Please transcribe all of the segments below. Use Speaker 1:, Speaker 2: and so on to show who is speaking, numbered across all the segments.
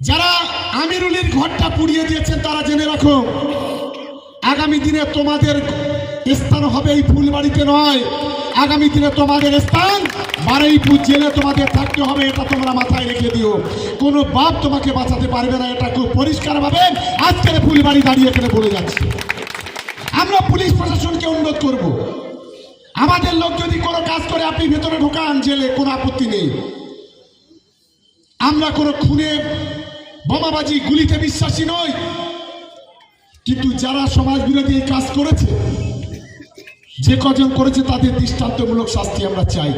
Speaker 1: যারা আমিরুলের ঘরটা পুড়িয়ে দিয়েছেন, তারা জেনে রাখো, আগামী দিনে তোমাদের স্থান হবে এই ফুলবাড়িতে নয়। আগামী দিনে তোমাদের স্থান বারুইপুর জেলে তোমাদের থাকতে হবে, এটা তোমরা মাথায় রেখে দিও। কোনো বাপ তোমাকে বাঁচাতে পারবে না, এটা খুব পরিষ্কারভাবে আজকের ফুলবাড়ি দাঁড়িয়ে এখানে বলে যাচ্ছে। আমরা পুলিশ প্রশাসনকে অনুরোধ করব। আমাদের লোক যদি কোনো কাজ করে, আপনি ভেতরে ঢোকান, জেলে কোনো আপত্তি নেই। আমরা কোনো খুনে বোমাবাজি গুলিতে বিশ্বাসী নয়। কিন্তু যারা সমাজ বিরোধী এই কাজ করেছে যে কজন করেছে তাদের দৃষ্টান্তমূলক শাস্তি আমরা চাই।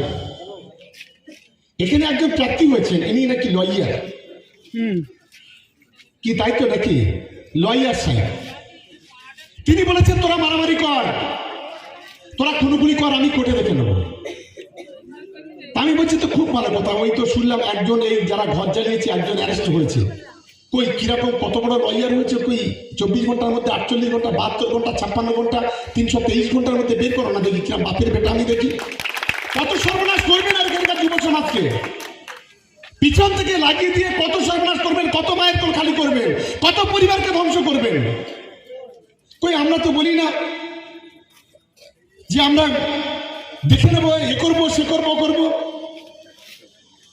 Speaker 1: এখানে একজন প্রার্থী হয়েছেন ইনি নাকি লয়ার। কি দায়িত্ব নাকি? লয়ার সাহেব। তিনি বলেছেন তোরা মারামারি কর। তোরা খুনোখুনি কর আমি কোর্টে দেখে নেব। আমি বলছি তো খুব ভালো কথা। ওই তো শুনলাম একজন এই যারা ঘর জ্বালিয়েছে একজন অ্যারেস্ট হয়েছে। কই, কীরকম কত বড় লয়ার হয়েছে কই? চব্বিশ ঘণ্টার মধ্যে আটচল্লিশ ঘণ্টা, বাহাত্তর ঘণ্টা, ছাপ্পান্ন ঘণ্টা, তিনশো তেইশ ঘণ্টার মধ্যে বের করো না দেখি কিরম বাপের বেটা আমি দেখি। কত সর্বনাশ করবেন আর এখানকার যুব সমাজকে পিছন থেকে লাগিয়ে দিয়ে কত সর্বনাশ করবেন, কত মায়ের কোল খালি করবেন, কত পরিবারকে ধ্বংস করবেন? কই, আমরা তো বলি না যে আমরা দেখে নেব, এ করব, সে করব করব।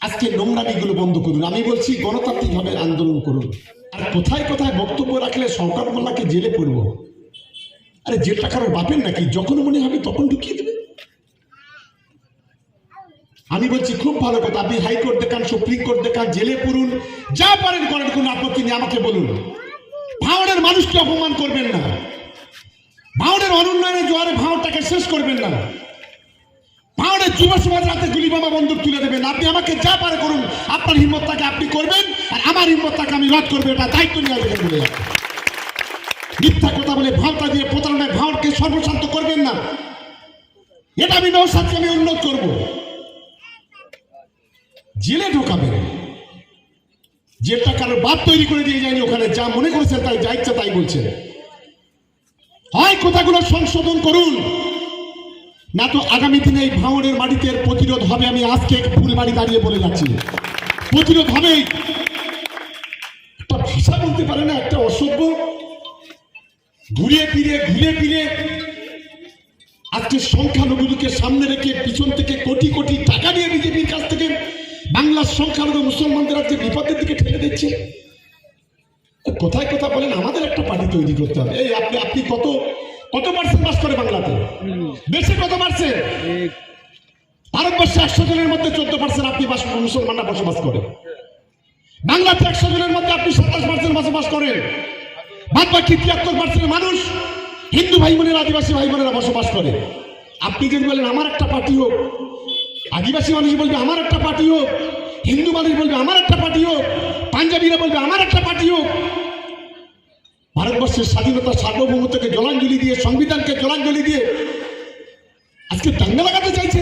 Speaker 1: আজকে নোংরামিগুলো বন্ধ করুন। আমি বলছি, গণতান্ত্রিকভাবে আন্দোলন করুন। আর কোথায় কোথায় বক্তব্য রাখলে সরকার মোল্লাকে জেলে পড়ব? আরে জেলটা কারোর বাপের নাকি? যখন মনে হবে তখন ঢুকিয়ে দেবে। আমি বলছি, খুব ভালো কথা। আপনি হাইকোর্ট দেখান, সুপ্রিম কোর্ট দেখান, জেলে পড়ুন। যা পারেন করেন, কোনো আপত্তি নেই, আমাকে বলুন। ভাঙড়ের মানুষকে অপমান করবেন না। ভাঙড়ের অনুন্নয়নে জোয়ারে ভাঙড়টাকে শেষ করবেন না। ভাঙড়ের যুব সমাজ রাতে বোমা বন্দুক তুলে দেবেন। আপনি আমাকে যা পারে করুন, আপনার হিম্মতটাকে আপনি করবেন, আর আমার হিম্মতটাকে আমি রদ করব, এটা দায়িত্ব নিয়ে আসবেন বলে মিথ্যা কথা বলে ভাওটা দিয়ে প্রতারণায় ভাওটকে সর্বশান্ত করবেন না। এটা আমি নৌসাদকে আমি অনুরোধ করব। জেলে ঢোকাবেন। জেলটা কারোর বাদ তৈরি করে দিয়ে যায়নি, ওখানে যা মনে করেছেন তাই, যা ইচ্ছা তাই বলছেন। হয় কথাগুলো সংশোধন করুন। না তো আগামী দিনে এই ভাঙনের মাটিতে প্রতিরোধ হবে, আমি আজকে ফুলবাড়ি দাঁড়িয়ে বলে যাচ্ছি। প্রতিরোধ হবেই। ভাষা বলতে পারে না, একটা অসভ্য। ঘুরিয়ে ফিরে ঘুরে ফিরে আজকে সংখ্যালঘুদেরকে সামনে রেখে পিছন থেকে কোটি কোটি টাকা নিয়ে বিজেপির কাছ থেকে বাংলার সংখ্যালঘু মুসলমানদের আজকে বিপদের দিকে ঠেলে দিচ্ছে। কোথায় কথা বলেন? আমাদের একটা পার্টি তৈরি করতে হবে। এই, আপনি আপনি কত কত পার্সেন্ট বাস করে বাংলাতে? দেশে কত পার্সেন্ট ভারতবর্ষে একশো জনের মধ্যে চোদ্দ পার্সেন্ট আপনি মুসলমানরা বসবাস করে। বাংলাতে একশো জনের মধ্যে আপনি সাতাশ পার্সেন্ট বসবাস করেন। বাদ বাকি তিয়াত্তর পার্সেন্ট মানুষ হিন্দু ভাই বোনেরা আদিবাসী ভাই বোনেরা বসবাস করে। আপনি যদি বলেন, আমার একটা পার্টি হোক। আদিবাসী মানুষ বলবে, আমার একটা পার্টি হোক। হিন্দু মানুষ বলবে, আমার একটা পার্টি হোক। পাঞ্জাবিরা বলবে, আমার একটা পার্টি হোক। ভারতবর্ষের স্বাধীনতা সার্বভৌমত্বকে জলাঞ্জলি দিয়ে সংবিধানকে জলাঞ্জলি দিয়ে আজকে দাঙ্গা লাগাতে চাইছে